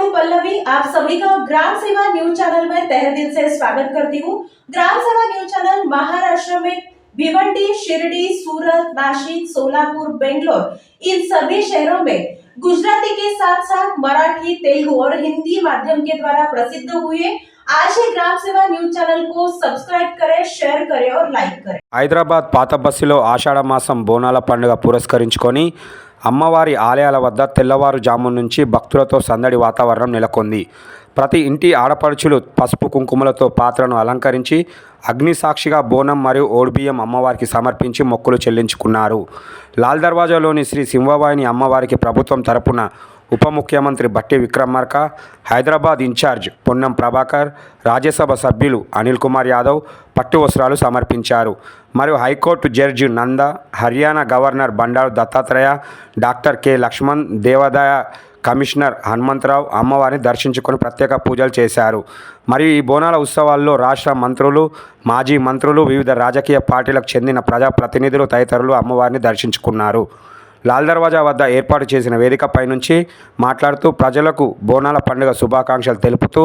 हूं पल्लवी आप सभी का ग्राम सेवा न्यूज चैनल में तहे दिल से स्वागत करती हूं ग्राम सेवा न्यूज चैनल महाराष्ट्र में भिवंडी शिरडी सूरत नासिक सोलापुर बेंगलोर इन सभी शहरों में गुजराती के साथ साथ मराठी तेलुगु और हिंदी माध्यम के द्वारा प्रसिद्ध हुए आज ही ग्राम सेवा न्यूज चैनल को सब्सक्राइब करें शेयर करें और लाइक करें హైదరాబాద్ పాత బస్సులో ఆషాఢమాసం బోనాల పండుగ పురస్కరించుకొని అమ్మవారి ఆలయాల వద్ద తెల్లవారుజాము నుంచి భక్తులతో సందడి వాతావరణం నెలకొంది. ప్రతి ఇంటి ఆడపడుచులు పసుపు కుంకుమలతో పాత్రను అలంకరించి అగ్నిసాక్షిగా బోనం మరియు ఓడిబియ్యం అమ్మవారికి సమర్పించి మొక్కులు చెల్లించుకున్నారు. లాల్ దర్వాజాలోని శ్రీ సింహవాహిని అమ్మవారికి ప్రభుత్వం తరపున ఉప ముఖ్యమంత్రి బట్టి విక్రమార్క హైదరాబాద్ ఇన్ఛార్జ్ పొన్నం ప్రభాకర్ రాజ్యసభ సభ్యులు అనిల్ కుమార్ యాదవ్ పట్టు వస్త్రాలు సమర్పించారు. మరియు high court judge Nanda Haryana governor Bandaru Dattatreya doctor K Laxman దేవాదాయ కమిషనర్ హనుమంతరావు అమ్మవారిని దర్శించుకొని ప్రత్యేక పూజలు చేశారు. మరియు ఈ బోనాల ఉత్సవాల్లో రాష్ట్ర మంత్రులు మాజీ మంత్రులు వివిధ రాజకీయ పార్టీలకు చెందిన ప్రజాప్రతినిధులు తదితరులు అమ్మవారిని దర్శించుకున్నారు. లాల్ దర్వాజా వద్ద ఏర్పాటు చేసిన వేదికపై నుంచి మాట్లాడుతూ ప్రజలకు బోనాల పండుగ శుభాకాంక్షలు తెలుపుతూ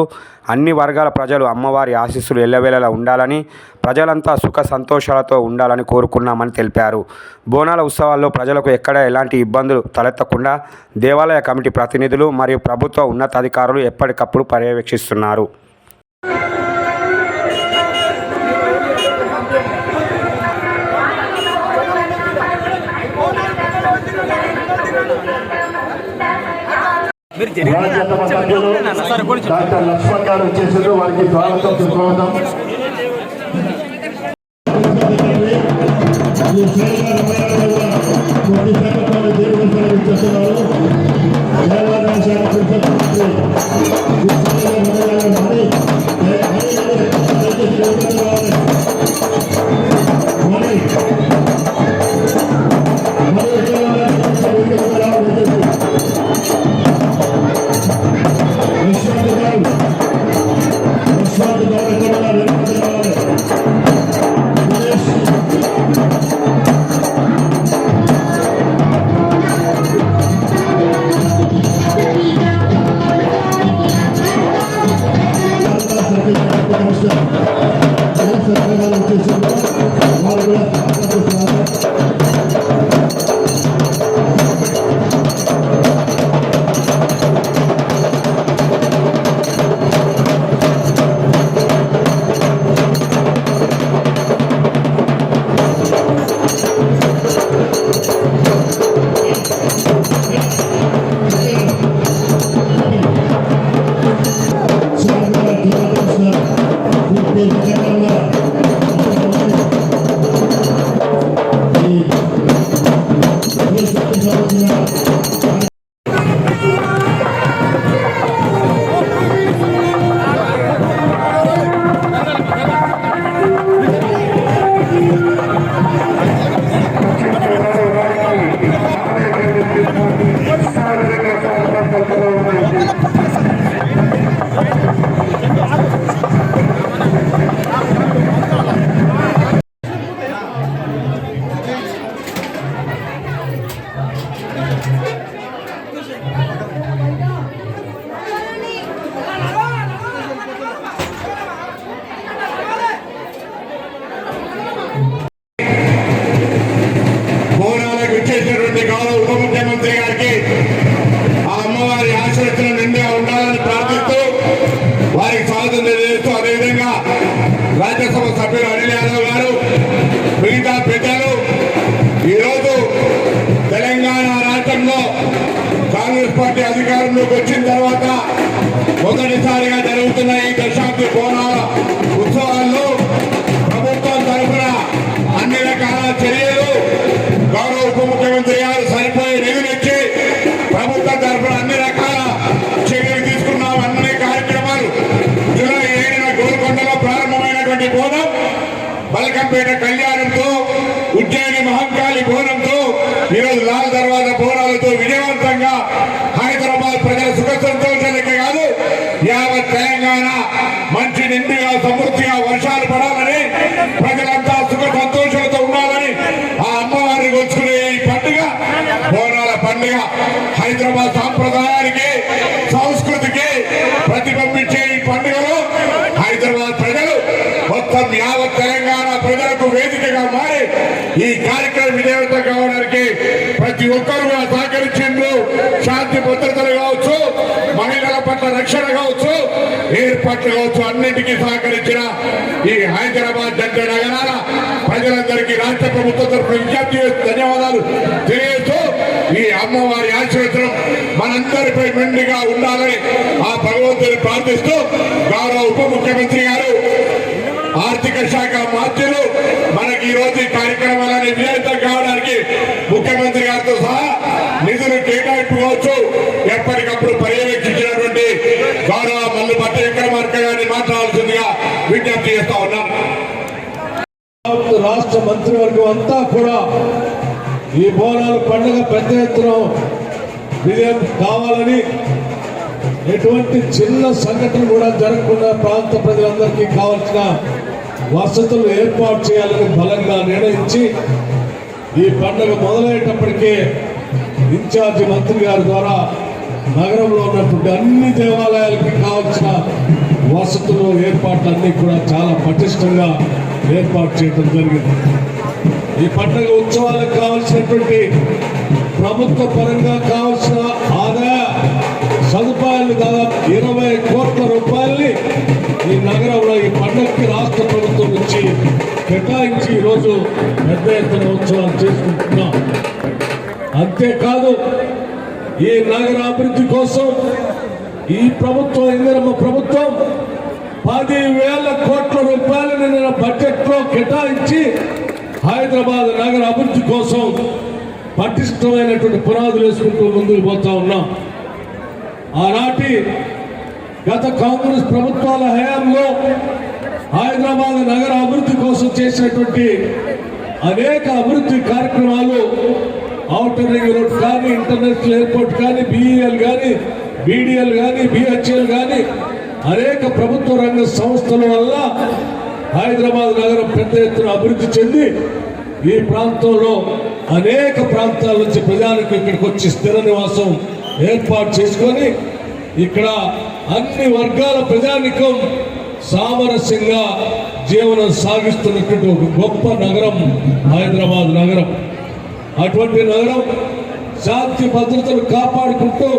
అన్ని వర్గాల ప్రజలు అమ్మవారి ఆశీస్సులు ఎల్లవేళలా ఉండాలని ప్రజలంతా సుఖ సంతోషాలతో ఉండాలని కోరుకున్నామని తెలిపారు. బోనాల ఉత్సవాల్లో ప్రజలకు ఎక్కడ ఎలాంటి ఇబ్బందులు తలెత్తకుండా దేవాలయ కమిటీ ప్రతినిధులు మరియు ప్రభుత్వ ఉన్నతాధికారులు ఎప్పటికప్పుడు పర్యవేక్షిస్తున్నారు. డాక్టర్ లక్ష్మణ్ గారు వచ్చేసారు వారికి స్వాగతం సుస్వాగతం. బోనాలకు ఈరోజు లాల్ దర్వాజా బోరాలతో విజయవంతంగా హైదరాబాద్ ప్రజల సుఖ సంతోషాలకే కాదు యావత్ తెలంగాణ మంచి నిండుగా సమృద్ధిగా వర్షాలు పడాలని ప్రజలంతా సుఖ సంతోషాలతో ఉండాలని ఆ అమ్మవారిని వచ్చుకునే ఈ పండుగ బోనాల పండుగ హైదరాబాద్ సాంప్రదాయానికి సంస్కృతికి మొత్తం యావత్ తెలంగాణ ప్రజలకు వేదికగా మారి ఈ కార్యక్రమం విజయవంతం కావడానికి ప్రతి ఒక్కరు కూడా సహకరించిండ్రు. శాంతి భద్రతలు కావచ్చు మహిళల పట్ల రక్షణ కావచ్చు ఏర్పాట్లు కావచ్చు అన్నింటికీ సహకరించిన ఈ హైదరాబాద్ జంట నగరాల ప్రజలందరికీ రాష్ట్ర ప్రభుత్వం తరఫున విజ్ఞప్తి ధన్యవాదాలు తెలియజేస్తూ ఈ అమ్మవారి ఆశీర్వచనం మనందరిపై మెండుగా ఉండాలని ఆ భగవంతుని ప్రార్థిస్తూ గౌరవ ఉప ముఖ్యమంత్రి గారు ఈ రోజు ఈ కార్యక్రమాలని విజయవంతం కావడానికి ముఖ్యమంత్రి గారితో సహా నిధులు కేటాయింపుకోవచ్చు ఎప్పటికప్పుడు పర్యవేక్షించినటువంటి గౌరవ మల్లు భట్ట విక్రమార్క గారిని మాట్లాడాల్సిందిగా విజ్ఞప్తి చేస్తా ఉన్నాను. రాష్ట్ర మంత్రివర్గం అంతా కూడా ఈ బోనాలు పండుగ పెద్ద ఎత్తున విజయం కావాలని ఎటువంటి చిన్న సంఘటన కూడా జరగకుండా ప్రాంత ప్రజలందరికీ కావాల్సిన వసతులు ఏర్పాటు చేయాలని బలంగా నిర్ణయించి ఈ పండుగ మొదలయ్యేటప్పటికే ఇన్ఛార్జి మంత్రి గారి ద్వారా నగరంలో ఉన్నటువంటి అన్ని దేవాలయాలకి కావాల్సిన వసతులు ఏర్పాట్లన్నీ కూడా చాలా పటిష్టంగా ఏర్పాటు చేయడం జరిగింది. ఈ పండుగ ఉత్సవాలకు కావాల్సినటువంటి ప్రభుత్వ పరంగా కావాల్సిన ఈరోజు పెద్ద ఎత్తున ఉత్సవాలు చేసుకుంటున్నాం. అంతేకాదు ఈ నగర అభివృద్ధి కోసం ఈ ప్రభుత్వం ఇందిరమ్మ ప్రభుత్వం పది వేల కోట్ల రూపాయలు నిన్న బడ్జెట్లో కేటాయించి హైదరాబాద్ నగర అభివృద్ధి కోసం పటిష్టమైనటువంటి పునాదులు వేసుకుంటూ ముందుకు పోతా ఉన్నాం. ఆనాటి గత కాంగ్రెస్ ప్రభుత్వాల హయాంలో హైదరాబాద్ నగర అభివృద్ధి కోసం చేసినటువంటి అనేక అభివృద్ధి కార్యక్రమాలు అవుటర్ రింగ్ రోడ్ కానీ ఇంటర్నేషనల్ ఎయిర్పోర్ట్ కానీ బిఈఎల్ కానీ బీడీఎల్ కానీ బిహెచ్ఎల్ కానీ అనేక ప్రభుత్వ రంగ సంస్థల వల్ల హైదరాబాద్ నగరం పెద్ద ఎత్తున అభివృద్ధి చెంది ఈ ప్రాంతంలో అనేక ప్రాంతాల నుంచి ప్రజలకు ఇక్కడికి వచ్చి స్థిర నివాసం ఏర్పాటు చేసుకొని ఇక్కడ అన్ని వర్గాల ప్రజానికం సామరస్యంగా జీవనం సాగిస్తున్నటువంటి ఒక గొప్ప నగరం హైదరాబాద్ నగరం. అటువంటి నగరం శాంతి భద్రతను కాపాడుకుంటూ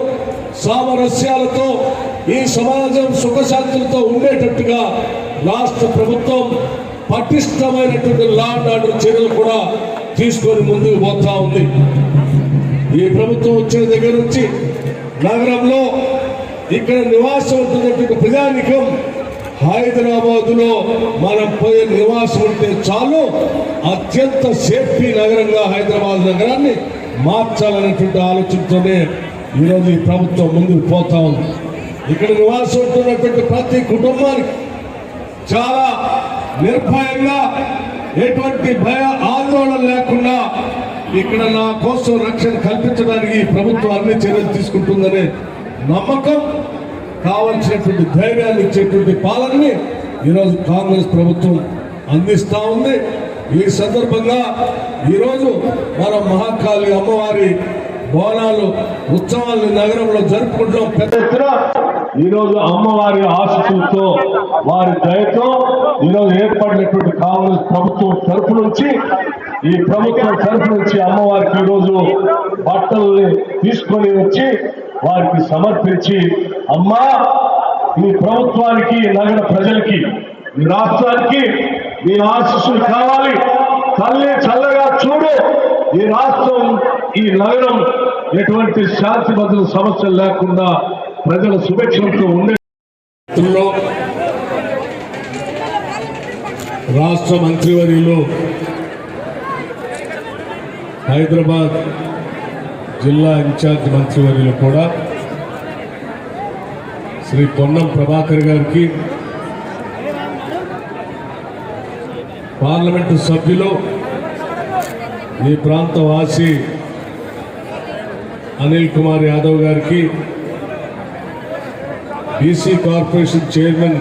సామరస్యాలతో ఈ సమాజం సుఖశాంతులతో ఉండేటట్టుగా రాష్ట్ర ప్రభుత్వం పటిష్టమైనటువంటి లా అండ్ ఆర్డర్ చర్యలు కూడా తీసుకొని ముందుకు పోతా ఉంది. ఈ ప్రభుత్వం వచ్చిన దగ్గర నుంచి నగరంలో ఇక్కడ నివాసం ఉంటున్నటువంటి ప్రజానికం హైదరాబాద్లో మనం పోయే నివాసం ఉంటే చాలు అత్యంత సేఫ్టీ నగరంగా హైదరాబాద్ నగరాన్ని మార్చాలనేటువంటి ఆలోచనతోనే ఈరోజు ఈ ప్రభుత్వం ముందుకు పోతా ఉంది. ఇక్కడ నివాసం ఉంటున్నటువంటి ప్రతి కుటుంబానికి చాలా నిర్భయంగా ఎటువంటి భయ ఆందోళన లేకుండా ఇక్కడ నా కోసం రక్షణ కల్పించడానికి ప్రభుత్వం అన్ని చర్యలు తీసుకుంటుందనే నమ్మకం కావలసినటువంటి ధైర్యాన్ని ఇచ్చేటువంటి పాలనని ఈరోజు కాంగ్రెస్ ప్రభుత్వం అందిస్తూ ఉంది. ఈ సందర్భంగా ఈరోజు మన మహాకాళి అమ్మవారి బోనాలు ఉత్సవాలను నగరంలో జరుపుకుంటాం పెద్ద ఎత్తున ఈరోజు అమ్మవారి ఆశీస్సులతో వారి దయతో ఈరోజు ఏర్పడినటువంటి కాంగ్రెస్ ప్రభుత్వం తరపు నుంచి ఈ ప్రభుత్వం తరపు నుంచి అమ్మవారికి ఈరోజు బట్టల్ని తీసుకొని వచ్చి వారికి సమర్పించి అమ్మా ఈ ప్రభుత్వానికి నగర ప్రజలకి ఈ రాష్ట్రానికి మీ ఆశీస్సులు కావాలి. తల్లి చల్లగా చూడు. ఈ రాష్ట్రం ఈ నగరం ఎటువంటి శాంతి భద్రత సమస్యలు లేకుండా ప్రజల సుభిక్షంతో ఉండే రాష్ట్ర మంత్రివర్యులు హైదరాబాద్ జిల్లా ఇన్ఛార్జ్ మంత్రివర్యులు కూడా శ్రీ పొన్నం ప్రభాకర్ గారికి పార్లమెంటు సభ్యులు ఈ ప్రాంత వాసి అనిల్ కుమార్ యాదవ్ గారికి BC corporation chairman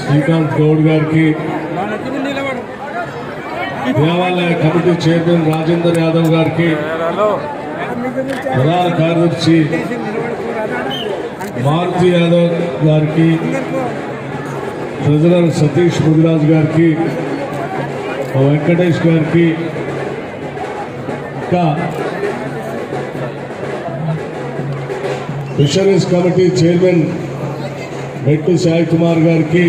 Srikanth Goud గారికి దేవాలయ కమిటీ చైర్మన్ రాజేందర్ యాదవ్ గారికి ప్రధాన కార్యదర్శి మారుతి యాదవ్ గారికి ట్రెజరర్ సతీష్ ముదిరాజ్ గారికి వెంకటేష్ గారికి ఇంకా ఫిషరీస్ కమిటీ చైర్మన్ మెట్టు సాయి కుమార్ గారికి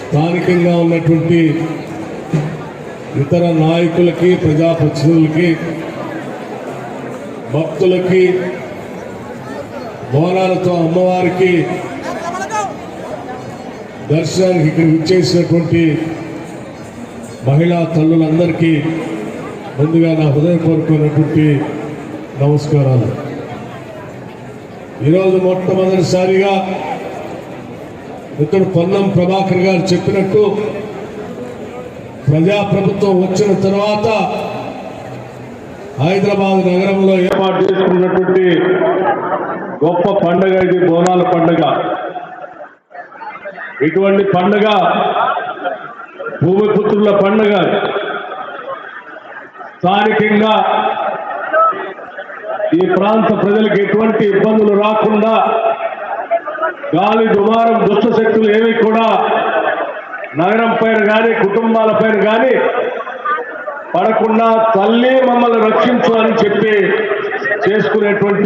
స్థానికంగా ఉన్నటువంటి ఇతర నాయకులకి ప్రజాప్రతినిధులకి భక్తులకి బోనాలతో అమ్మవారికి దర్శనానికి ఇక్కడ విచ్చేసినటువంటి మహిళా తల్లులందరికీ ముందుగా నా హృదయపూర్వకమైనటువంటి నమస్కారాలు. ఈరోజు మొట్టమొదటిసారిగా ఇతడు పొన్నం ప్రభాకర్ గారు చెప్పినట్టు ప్రజాప్రభుత్వం వచ్చిన తర్వాత హైదరాబాద్ నగరంలో ఏర్పాటు చేసుకున్నటువంటి గొప్ప పండుగ ఇది బోనాల పండుగ. ఇటువంటి పండుగ భూమిపుత్రుల పండుగ. స్థానికంగా ఈ ప్రాంత ప్రజలకు ఎటువంటి ఇబ్బందులు రాకుండా గాలి దుమారం దుష్ట శక్తులు ఏవి కూడా నగరం పైన కానీ కుటుంబాల పైన కానీ పడకుండా తల్లి మమ్మల్ని రక్షించు అని చెప్పి చేసుకునేటువంటి